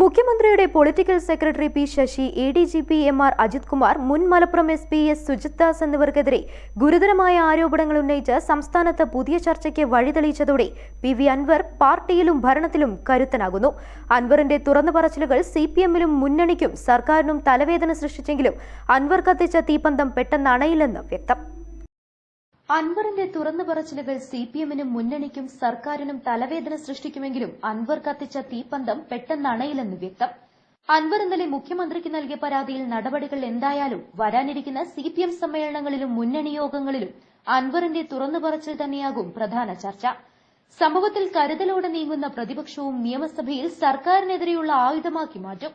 മുഖ്യമന്ത്രിയുടെ political secretary P Sasi A D G P M R Ajith Kumar മുൻ Malappuram S P S Sujith Das എന്നിവർക്കെതിരെ ഗുരുതരമായ ആരോപണങ്ങൾ ഉന്നയിച്ച് സംസ്ഥാനത്ത് പുതിയ ചർച്ചയ്ക്ക് വഴിതെളിയിച്ചതോടെ പി വി അൻവർ പാർട്ടിയിലും ഭരണത്തിലും കരുത്തനാകുന്നു. അൻവറിന്റെ തുറന്നു പറച്ചിലുകൾ സി പി എമ്മിലും മുന്നണിക്കും സർക്കാരിനും തലവേദന സൃഷ്ടിച്ചെങ്കിലും അൻവർ കത്തിച്ച തീപ്പന്തം പെട്ടെന്ന് അണയില്ലെന്ന് വ്യക്തം. അൻവറിന്റെ തുറന്നു പറച്ചിലുകൾ സിപിഎമ്മിനും മുന്നണിക്കും സർക്കാരിനും തലവേദന സൃഷ്ടിക്കുമെങ്കിലും അൻവർ കത്തിച്ച തീപ്പന്തം പെട്ടെന്ന് അണയില്ലെന്ന് വ്യക്തം. അൻവർ ഇന്നലെ മുഖ്യമന്ത്രിക്ക് നൽകിയ പരാതിയിൽ നടപടികൾ എന്തായാലും വരാനിരിക്കുന്ന സിപിഎം സമ്മേളനങ്ങളിലും മുന്നണി യോഗങ്ങളിലും അൻവറിന്റെ തുറന്നു പറച്ചിൽ തന്നെയാകും പ്രധാന ചർച്ച. സംഭവത്തിൽ കരുതലോടെ നീങ്ങുന്ന പ്രതിപക്ഷവും നിയമസഭയിൽ സർക്കാരിനെതിരെയുള്ള ആയുധമാക്കി മാറ്റും.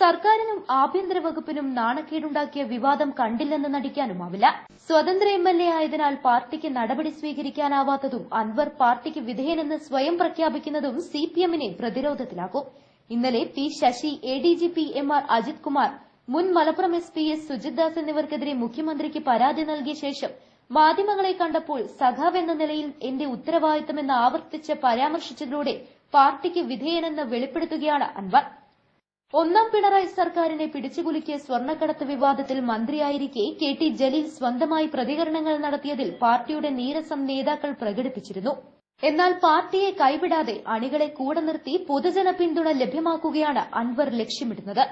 സർക്കാരിനും ആഭ്യന്തര വകുപ്പിനും നാണക്കേടുണ്ടാക്കിയ വിവാദം കണ്ടില്ലെന്ന് നടിക്കാനുമാവില്ല. സ്വതന്ത്ര എം എൽ എ ആയതിനാൽ പാർട്ടിക്ക് നടപടി സ്വീകരിക്കാനാവാത്തതും അൻവർ പാർട്ടിക്ക് വിധേയനെന്ന് സ്വയം പ്രഖ്യാപിക്കുന്നതും സിപിഎമ്മിനെ പ്രതിരോധത്തിലാക്കും. ഇന്നലെ P Sasi A D G P M R Ajith Kumar മുൻ Malappuram S P S Sujith Das എന്നിവർക്കെതിരെ മുഖ്യമന്ത്രിക്ക് പരാതി നൽകിയ ശേഷം മാധ്യമങ്ങളെ കണ്ടപ്പോൾ സഖാവ് എന്ന നിലയിൽ എന്റെ ഉത്തരവാദിത്തമെന്ന് ആവർത്തിച്ച് പരാമർശിച്ചതിലൂടെ പാർട്ടിക്ക് വിധേയനെന്ന് വെളിപ്പെടുത്തുകയാണ് അൻവർ. ഒന്നാം പിണറായി സർക്കാരിനെ പിടിച്ചുകുലുക്കിയ സ്വർണക്കടത്ത് വിവാദത്തിൽ മന്ത്രിയായിരിക്കെ കെ ടി ജലീൽ സ്വന്തമായി പ്രതികരണങ്ങൾ നടത്തിയതിൽ പാർട്ടിയുടെ നീരസം നേതാക്കൾ പ്രകടിപ്പിച്ചിരുന്നു. എന്നാൽ പാർട്ടിയെ കൈവിടാതെ അണികളെ കൂടെ നിർത്തി പൊതുജന പിന്തുണ ലഭ്യമാക്കുകയാണ് അൻവർ ലക്ഷ്യമിടുന്നത്.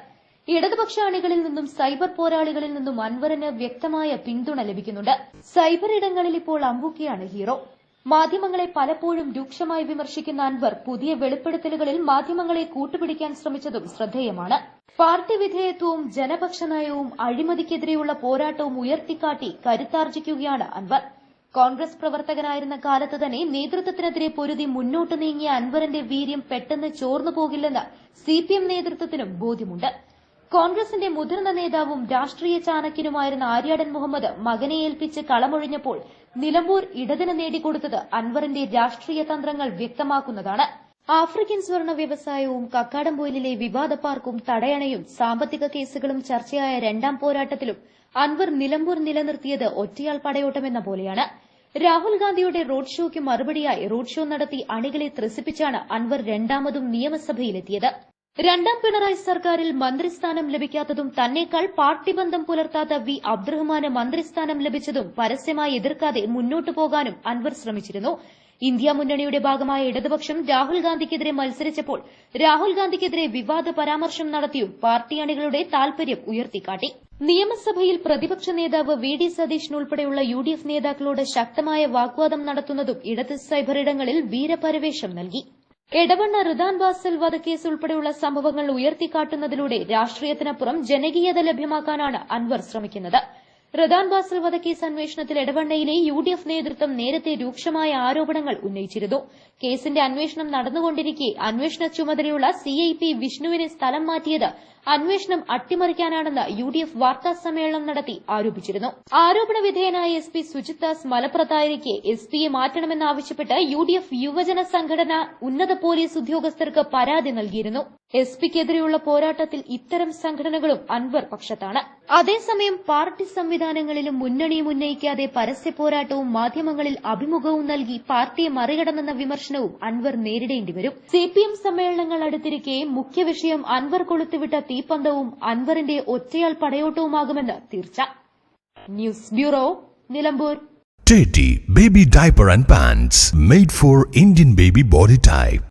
ഇടതുപക്ഷ അണികളിൽ നിന്നും സൈബർ പോരാളികളിൽ നിന്നും അൻവറിന് വ്യക്തമായ പിന്തുണ ലഭിക്കുന്നുണ്ട്. സൈബർ ഇടങ്ങളിൽ ഇപ്പോൾ അമ്പൂക്കിയാണ് ഹീറോ. മാധ്യമങ്ങളെ പലപ്പോഴും രൂക്ഷമായി വിമർശിക്കുന്ന അൻവർ പുതിയ വെളിപ്പെടുത്തലുകളിൽ മാധ്യമങ്ങളെ കൂട്ടുപിടിക്കാൻ ശ്രമിച്ചതും ശ്രദ്ധേയമാണ്. പാർട്ടി വിധേയത്വവും ജനപക്ഷ നയവും അഴിമതിക്കെതിരെയുള്ള പോരാട്ടവും ഉയർത്തിക്കാട്ടി കരുത്താർജിക്കുകയാണ് അൻവർ. കോൺഗ്രസ് പ്രവർത്തകനായിരുന്ന കാലത്ത് തന്നെ നേതൃത്വത്തിനെതിരെ പൊരുതി മുന്നോട്ട് നീങ്ങിയ അൻവറിന്റെ വീര്യം പെട്ടെന്ന് ചോർന്നു പോകില്ലെന്ന് സിപിഎം നേതൃത്വത്തിനും ബോധ്യമുണ്ട്. കോൺഗ്രസിന്റെ മുതിർന്ന നേതാവും രാഷ്ട്രീയ ചാണക്യനുമായിരുന്ന ആര്യാടൻ മുഹമ്മദ് മകനെ ഏൽപ്പിച്ച് കളമൊഴിഞ്ഞപ്പോൾ നിലമ്പൂർ ഇടതിന് നേടിക്കൊടുത്തത് അൻവറിന്റെ രാഷ്ട്രീയ തന്ത്രങ്ങൾ വ്യക്തമാക്കുന്നതാണ്. ആഫ്രിക്കൻ സ്വർണ വ്യവസായവും കക്കാടംപൊയിലിലെ വിവാദ പാർക്കും തടയണയും സാമ്പത്തിക കേസുകളും ചർച്ചയായ രണ്ടാം പോരാട്ടത്തിലും അൻവർ നിലമ്പൂർ നിലനിർത്തിയത് ഒറ്റയാൾ പടയോട്ടമെന്ന പോലെയാണ്. രാഹുൽ ഗാന്ധിയുടെ റോഡ് ഷോയ്ക്ക് മറുപടിയായി റോഡ് ഷോ നടത്തി അണികളെ ത്രസിപ്പിച്ചാണ് അൻവർ രണ്ടാമതും നിയമസഭയിലെത്തിയത്. രണ്ടാം പിണറായി സർക്കാരിൽ മന്ത്രിസ്ഥാനം ലഭിക്കാത്തതും തന്നേക്കാൾ പാർട്ടി ബന്ധം പുലർത്താത്ത വി. അബ്ദുറഹ്മാന് മന്ത്രിസ്ഥാനം ലഭിച്ചതും പരസ്യമായി എതിർക്കാതെ മുന്നോട്ടു പോകാനും അൻവർ ശ്രമിച്ചിരുന്നു. ഇന്ത്യ മുന്നണിയുടെ ഭാഗമായ ഇടതുപക്ഷം രാഹുൽ ഗാന്ധിക്കെതിരെ മത്സരിച്ചപ്പോൾ രാഹുൽ ഗാന്ധിക്കെതിരെ വിവാദ പരാമർശം നടത്തിയും പാർട്ടി അണികളുടെ താൽപര്യം ഉയർത്തിക്കാട്ടി. നിയമസഭയിൽ പ്രതിപക്ഷ നേതാവ് വി. ഡി. സതീശൻ ഉൾപ്പെടെയുള്ള യു. ഡി. എഫ്. നേതാക്കളോട് ശക്തമായ വാഗ്വാദം നടത്തുന്നതും ഇടത് സൈബറിടങ്ങളിൽ വീരപരവേശം നൽകി. എടവണ്ണ റിദാൻ ബാസൽ വധക്കേസ് ഉൾപ്പെടെയുള്ള സംഭവങ്ങൾ ഉയർത്തിക്കാട്ടുന്നതിലൂടെ രാഷ്ട്രീയത്തിനപ്പുറം ജനകീയത ലഭ്യമാക്കാനാണ് അൻവർ ശ്രമിക്കുന്നത്. റിദാൻ ബാസൽ വധക്കേസ് അന്വേഷണത്തിൽ ഇടവണ്ണയിലെ യു ഡി എഫ് നേതൃത്വം നേരത്തെ രൂക്ഷമായ ആരോപണങ്ങൾ ഉന്നയിച്ചിരുന്നു. കേസിന്റെ അന്വേഷണം നടന്നുകൊണ്ടിരിക്കെ അന്വേഷണ ചുമതലയുള്ള സിഐപി വിഷ്ണുവിനെ സ്ഥലം മാറ്റിയത് അന്വേഷണം അട്ടിമറിക്കാനാണെന്ന് യു ഡി എഫ് വാർത്താ സമ്മേളനം നടത്തി ആരോപിച്ചിരുന്നു. ആരോപണ വിധേയനായ എസ് പി സുജിത് ദാസ് മലപ്പുറത്തായിരിക്കെ എസ് പിയെ മാറ്റണമെന്നാവശ്യപ്പെട്ട് യു ഡി എഫ് യുവജന സംഘടന ഉന്നത പോലീസ് ഉദ്യോഗസ്ഥർക്ക് പരാതി നൽകിയിരുന്നു. എസ് പിക്കെതിരെയുള്ള പോരാട്ടത്തിൽ ഇത്തരം സംഘടനകളും അൻവർ പക്ഷത്താണ്. അതേസമയം പാർട്ടി സംവിധാനങ്ങളിലും മുന്നണിയും ഉന്നയിക്കാതെ പരസ്യ പോരാട്ടവും മാധ്യമങ്ങളിൽ അഭിമുഖവും നൽകി പാർട്ടിയെ മറികടന്നെന്ന വിമർശനവും അൻവർ നേരിടേണ്ടി വരും. സിപിഎം സമ്മേളനങ്ങൾ അടുത്തിരിക്കെ മുഖ്യ വിഷയം അൻവർ കൊളുത്തുവിട്ട തീപ്പന്തവും അൻവറിന്റെ ഒറ്റയാൾ പടയോട്ടവുമാകുമെന്ന് തീർച്ച. News bureau Nilambur. Teddy Baby Diaper and Pants made for Indian baby body type.